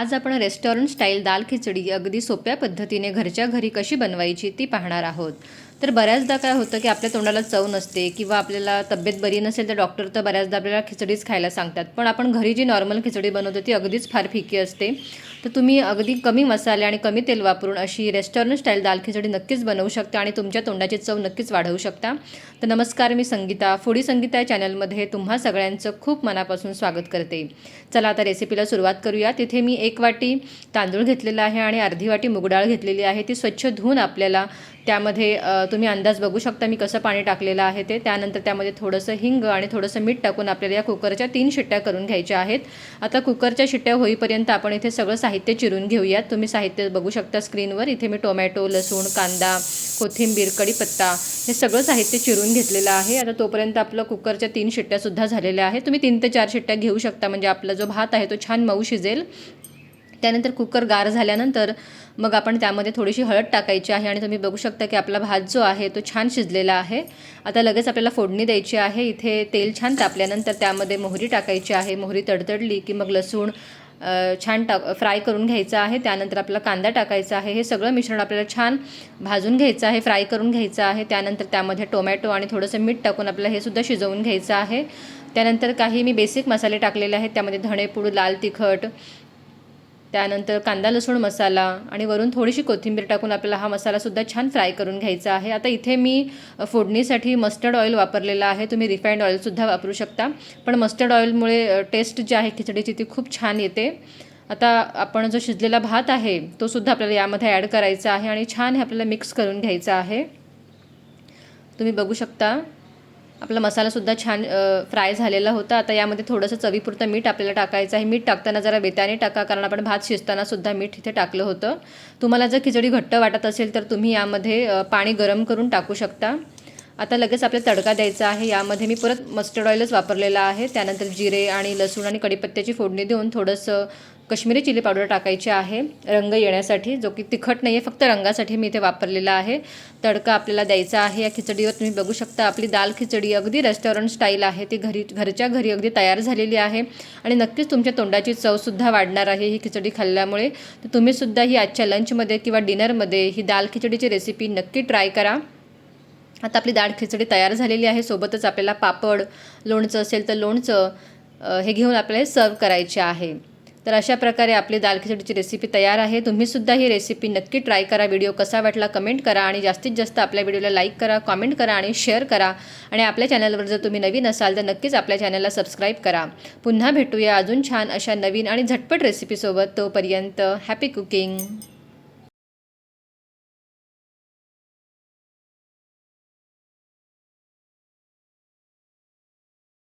आज आपण restaurant style दाल खिचडी अगदी सोप्या पद्धतीने घरच्या घरी कशी बनवायची ती पाहणार आहोत. तर बऱ्याचदा काय होतं की आपल्या तोंडाला चव नसते किंवा आपल्याला तब्येत बरी नसेल तर डॉक्टर तर बऱ्याचदा आपल्याला खिचडीच खायला सांगतात. पण आपण घरी जी नॉर्मल खिचडी बनवतो ती अगदीच फार फिकी असते. तर तुम्ही अगदी कमी मसाले आणि कमी तेल वापरून अशी रेस्टॉरंट स्टाईल दाल खिचडी नक्कीच बनवू शकता आणि तुमच्या तोंडाची चव नक्कीच वाढवू शकता. तर नमस्कार मी संगीता. फुडी संगीता या चॅनलमध्ये तुम्हा सगळ्यांचं खूप मनापासून स्वागत करते. चला आता रेसिपीला सुरुवात करूया. तिथे मी एक वाटी तांदूळ घेतलेला आहे आणि अर्धी वाटी मुगडाळ घेतलेली आहे. ती स्वच्छ धुवून आपल्याला त्यामध्ये तुम्ही अंदाज बघू शकता मी कसं पाणी टाकलेलं आहे ते. त्यानंतर त्यामध्ये थोडंसं हिंग आणि थोडंसं मीठ टाकून आपल्याला या कुकरच्या तीन शिट्ट्या करून घ्यायच्या आहेत. आता कुकरच्या शिट्ट्या होईपर्यंत आपण इथे सगळं साहित्य चिरून घेऊयात. तुम्ही साहित्य बघू शकता स्क्रीनवर. इथे मी टोमॅटो लसूण कांदा कोथिंबीर कढीपत्ता हे सगळं साहित्य चिरून घेतलेलं आहे. आता तोपर्यंत आपलं कुकरच्या तीन शिट्ट्यासुद्धा झालेल्या आहेत. तुम्ही तीन ते चार शिट्ट्या घेऊ शकता. म्हणजे आपला जो भात आहे तो छान मऊ शिजेल. त्यानंतर कुकर गार झाल्यानंतर मग आपण त्यामध्ये थोडीशी हळद टाकायची आहे आणि तुम्ही बघू शकता की आपला भात जो आहे तो छान शिजलेला आहे. आता लगेच आपल्याला फोडणी द्यायची आहे. इथे तेल छान तापल्यानंतर त्यामध्ये मोहरी टाकायची आहे. मोहरी तडतडली की मग लसूण छान टाक फ्राय करून घ्यायचं आहे. त्यानंतर आपला कांदा टाकायचा आहे. हे सगळं मिश्रण आपल्याला छान भाजून घ्यायचं आहे. फ्राय करून घ्यायचं आहे. त्यानंतर त्यामध्ये टोमॅटो आणि थोडंसं मीठ टाकून आपल्याला हे सुद्धा शिजवून घ्यायचं आहे. त्यानंतर काही मी बेसिक मसाले टाकलेले आहेत. त्यामध्ये धणेपूड लाल तिखट त्यानंतर कांदा लसूण मसाला आणि वरून थोडीशी कोथिंबीर टाकून आपल्याला हा मसालासुद्धा छान फ्राय करून घ्यायचा आहे. आता इथे मी फोडणीसाठी मस्टर्ड ऑइल वापरलेलं आहे. तुम्ही रिफाईंड ऑइलसुद्धा वापरू शकता. पण मस्टर्ड ऑइलमुळे टेस्ट जी आहे खिचडीची ती खूप छान येते. आता आपण जो शिजलेला भात आहे तो सुद्धा आपल्याला यामध्ये ॲड करायचा आहे आणि छान हे आपल्याला मिक्स करून घ्यायचा आहे. तुम्ही बघू शकता. आपला मसालासुद्धा छान फ्राय झालेला होता. आता यामध्ये थोडंसं चवीपुरतं मीठ आपल्याला टाकायचं आहे. मीठ टाकताना जरा बेताने टाका कारण आपण भात शिजताना सुद्धा मीठ इथे टाकलं होतं. तुम्हाला जर खिचडी घट्ट वाटत असेल तर तुम्ही यामध्ये पाणी गरम करून टाकू शकता. आता लगेच आपल्याला तडका द्यायचा आहे. यामध्ये मी परत मस्टर्ड ऑइलच वापरलेला आहे. त्यानंतर जिरे आणि लसूण आणि कढीपत्त्याची फोडणी देऊन थोडंसं कश्मीरी चिली पावडर टाकायची आहे. रंग येण्यासाठी जो की तिखट नाही आहे फक्त रंगासाठी मी इथे वापरलेला आहे. तडका आपल्याला द्यायचा आहे. या खिचडीवर तुम्ही बघू शकता आपली दाल खिचडी अगदी रेस्टॉरंट स्टाईल आहे. ती घरी घरच्या घरी अगदी तयार झालेली आहे. आणि नक्कीच तुमच्या तोंडाची चवसुद्धा वाढणार आहे ही खिचडी खाल्ल्यामुळे. तर तुम्हीसुद्धा ही आजच्या लंचमध्ये किंवा डिनरमध्ये ही दाल खिचडीची रेसिपी नक्की ट्राय करा. आता आपली दाळ खिचडी तयार झालेली आहे. सोबतच आपल्याला पापड लोणचं असेल तर लोणचं हे घेऊन आपल्याला सर्व करायचे आहे. तर अशा प्रकारे आपली दाल खिचडीची रेसिपी तयार आहे. तुम्हीसुद्धा ही रेसिपी नक्की ट्राय करा. व्हिडिओ कसा वाटला कमेंट करा आणि जास्तीत जास्त आपल्या व्हिडिओला लाईक करा कॉमेंट करा आणि शेअर करा. आणि आपल्या चॅनलवर जर तुम्ही नवीन असाल तर नक्कीच आपल्या चॅनलला सबस्क्राईब करा. पुन्हा भेटूया अजून छान अशा नवीन आणि झटपट रेसिपीसोबत तोपर्यंत हॅपी कुकिंग